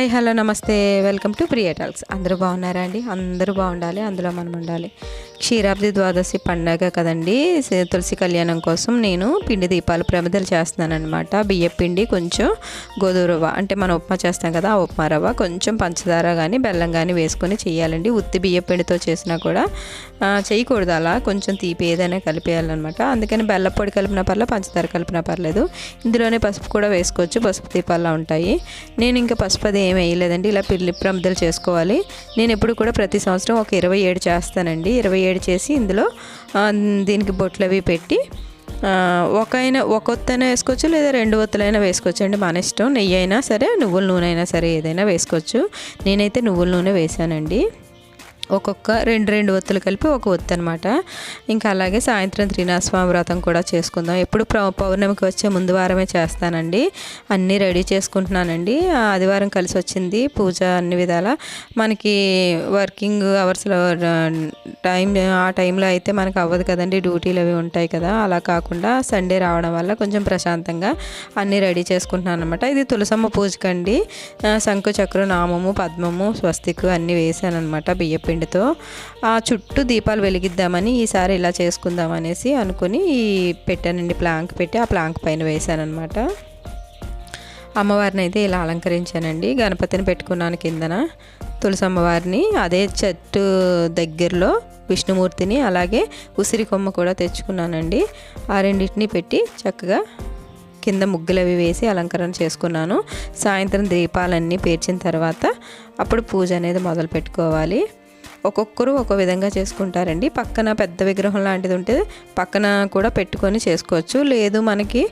Hi hello నమస్తే. Welcome to Priya talks. అందరూ బాగున్నారా అండి? అందరూ బాగుండాలి అందులో మనం ఉండాలి. క్షీరాబ్ది ద్వాదశి పండగ కదండి. తులసి కళ్యాణం కోసం నేను పిండి దీపాలు ప్రమిదలు చేస్తున్నానమాట అనమాట బియ్య పిండి కొంచెం గోధుమ రవ్వ. అంటే మనం ఉప్మా చేస్తాం కదా ఆ ఉప్మా రవ్వ. కొంచెం పంచదార కానీ బెల్లం కానీ వేసుకొని చేయాలండి. ఉత్తి బియ్య పిండితో చేసినా కూడా చేయకూడదు అలా. కొంచెం తీపి ఏదైనా కలిపేయాలన్నమాట. అందుకని బెల్ల పొడి కలిపిన పర్లేదు పంచదార కలిపిన పర్లేదు. ఇందులోనే పసుపు కూడా వేసుకోవచ్చు. పసుపు దీపాల్లో ఉంటాయి. నేను ఇంకా పసుపు అది ఏమి వేయలేదండి. ఇలా పిల్లి ప్రమిదలు చేసుకోవాలి. నేను ఎప్పుడు కూడా ప్రతి సంవత్సరం ఒక ఇరవై ఏడు చేస్తానండి. ఇరవై ఏడు చేసి ఇందులో దీనికి బొట్లు అవి పెట్టి ఆ, ఒక అయినా ఒక ఒత్తైనా వేసుకోవచ్చు లేదా రెండు ఒత్తులైనా వేసుకోవచ్చు. అండి మన ఇష్టం నెయ్యి అయినా సరే నువ్వుల నూనె అయినా సరే ఏదైనా వేసుకోవచ్చు. నేనైతే నువ్వుల నూనె వేసానండి ఒక్కొక్క రెండు రెండు ఒత్తులు కలిపి ఒక ఒత్తు అనమాట ఇంకా అలాగే సాయంత్రం త్రినాస్వామి వ్రతం కూడా చేసుకుందాం. ఎప్పుడు పౌర్ణమికి వచ్చే ముందు వారమే చేస్తానండి. అన్నీ రెడీ చేసుకుంటున్నానండి. ఆదివారం కలిసి వచ్చింది పూజ అన్ని విధాల. మనకి వర్కింగ్ అవర్స్లో టైం ఆ టైంలో అయితే మనకు అవ్వదు కదండి. డ్యూటీలు అవి ఉంటాయి కదా. అలా కాకుండా సండే రావడం వల్ల కొంచెం ప్రశాంతంగా అన్నీ రెడీ చేసుకుంటున్నాను అనమాట ఇది తులసమ్మ పూజకండి. ఆ, శంకు చక్రం నామము పద్మము స్వస్తికు అన్నీ వేసాను అనమాట బియ్య పిండితో ఆ చుట్టూ దీపాలు వెలిగిద్దామని ఈసారి ఇలా చేసుకుందాం అనేసి అనుకుని ఈ పెట్టానండి ప్లాంక్ పెట్టి ఆ ప్లాంక్ పైన వేసాను అనమాట అమ్మవారిని అయితే ఇలా అలంకరించానండి. గణపతిని పెట్టుకున్నాను కిందన. తులసి అమ్మవారిని అదే చెట్టు దగ్గరలో విష్ణుమూర్తిని అలాగే ఉసిరి కొమ్మ కూడా తెచ్చుకున్నానండి. ఆ రెండింటిని పెట్టి చక్కగా కింద ముగ్గులు అవి వేసి అలంకరణ చేసుకున్నాను. సాయంత్రం దీపాలన్నీ పేర్చిన తర్వాత అప్పుడు పూజ అనేది మొదలు పెట్టుకోవాలి ఒక్కొక్కరు ఒక విధంగా చేసుకుంటారండి. పక్కన పెద్ద విగ్రహం లాంటిది ఉంటే పక్కన కూడా పెట్టుకొని చేసుకోవచ్చు. లేదు మనకి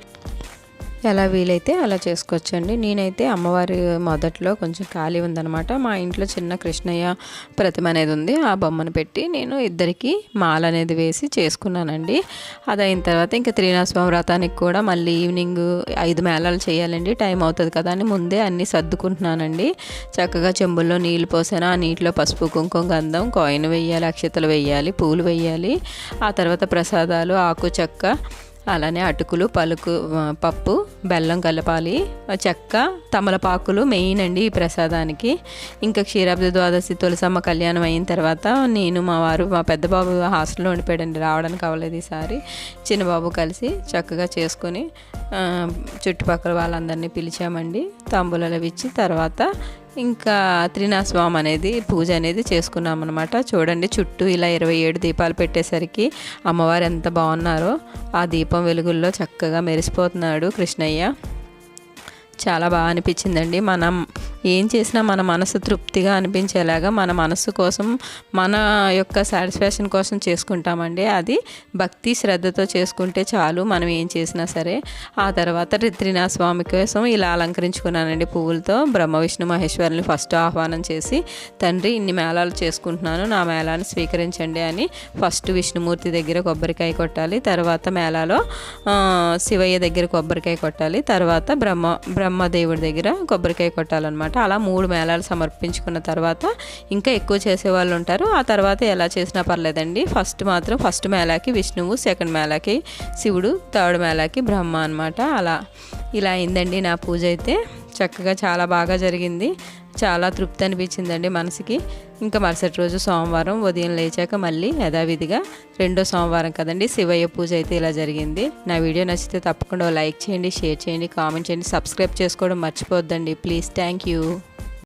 ఎలా వీలైతే అలా చేసుకోవచ్చండి. నేనైతే అమ్మవారి మొదట్లో కొంచెం ఖాళీ ఉందన్నమాట. మా ఇంట్లో చిన్న కృష్ణయ్య ప్రతిమ అనేది ఉంది. ఆ బొమ్మను పెట్టి నేను ఇద్దరికి మాల అనేది వేసి చేసుకున్నానండి. అది అయిన తర్వాత ఇంకా త్రీనాథస్వామి వ్రతానికి కూడా మళ్ళీ ఈవినింగ్ ఐదు మేళాలు చేయాలండి. టైం అవుతుంది కదా అని ముందే అన్నీ సర్దుకుంటున్నానండి. చక్కగా చెంబుల్లో నీళ్ళు పోసాను ఆ నీటిలో పసుపు కుంకుమ గంధం కాయిన్ వేయాలి అక్షతలు వేయాలి పూలు వేయాలి. ఆ తర్వాత ప్రసాదాలు ఆకు చెక్క అలానే అటుకులు పలుకు పప్పు బెల్లం కలపాలి చెక్క తమలపాకులు మెయిన్ అండి ఈ ప్రసాదానికి. ఇంకా క్షీరాబ్ది ద్వాదశి తులసమ్మ కళ్యాణం అయిన తర్వాత నేను మా వారు మా పెద్ద బాబు హాస్టల్లో ఉండిపోయాడండి. రావడానికి అవ్వలేదు ఈసారి. చిన్న బాబు కలిసి చక్కగా చేసుకొని చుట్టుపక్కల వాళ్ళందరినీ పిలిచామండి. తాంబూలాలు ఇచ్చి తర్వాత ఇంకా త్రినాస్వామి అనేది పూజ అనేది చేసుకున్నాం అనమాట చూడండి చుట్టూ ఇలా ఇరవై ఏడు దీపాలు పెట్టేసరికి అమ్మవారు ఎంత బాగున్నారో. ఆ దీపం వెలుగుల్లో చక్కగా మెరిసిపోతున్నాడు కృష్ణయ్య. చాలా బాగా అనిపించిందండి. మనం ఏం చేసినా మన మనసు తృప్తిగా అనిపించేలాగా మన మనసు కోసం మన యొక్క సాటిస్ఫాక్షన్ కోసం చేసుకుంటామండి. అది భక్తి శ్రద్ధతో చేసుకుంటే చాలు మనం ఏం చేసినా సరే. ఆ తర్వాత రిత్రినా స్వామి కోసం ఇలా అలంకరించుకున్నానండి పువ్వులతో. బ్రహ్మ విష్ణు మహేశ్వరుని ఫస్ట్ ఆహ్వానం చేసి తండ్రి ఇన్ని మేళాలు చేసుకుంటున్నాను నా మేళాన్ని స్వీకరించండి అని ఫస్ట్ విష్ణుమూర్తి దగ్గర కొబ్బరికాయ కొట్టాలి. తర్వాత మేళాలో శివయ్య దగ్గర కొబ్బరికాయ కొట్టాలి. తర్వాత బ్రహ్మ బ్రహ్మదేవుడి దగ్గర కొబ్బరికాయ కొట్టాలన్నమాట. అలా మూడు మేళాలు సమర్పించుకున్న తర్వాత ఇంకా ఎక్కువ చేసే వాళ్ళు ఉంటారు. ఆ తర్వాత ఎలా చేసినా పర్లేదండి. ఫస్ట్ మాత్రం ఫస్ట్ మేళాకి విష్ణువు సెకండ్ మేళాకి శివుడు థర్డ్ మేళాకి బ్రహ్మ అనమాట. అలా ఇలా అయిందండి నా పూజ అయితే. చక్కగా చాలా బాగా జరిగింది. చాలా తృప్తి అనిపించిందండి మనసుకి. ఇంకా మరుసటి రోజు సోమవారం ఉదయం లేచాక మళ్ళీ యథావిధిగా రెండో సోమవారం కదండి శివయ్య పూజ అయితే ఇలా జరిగింది. నా వీడియో నచ్చితే తప్పకుండా లైక్ చేయండి షేర్ చేయండి కామెంట్ చేయండి సబ్స్క్రైబ్ చేసుకోవడం మర్చిపోద్దండి ప్లీజ్ థ్యాంక్ యూ.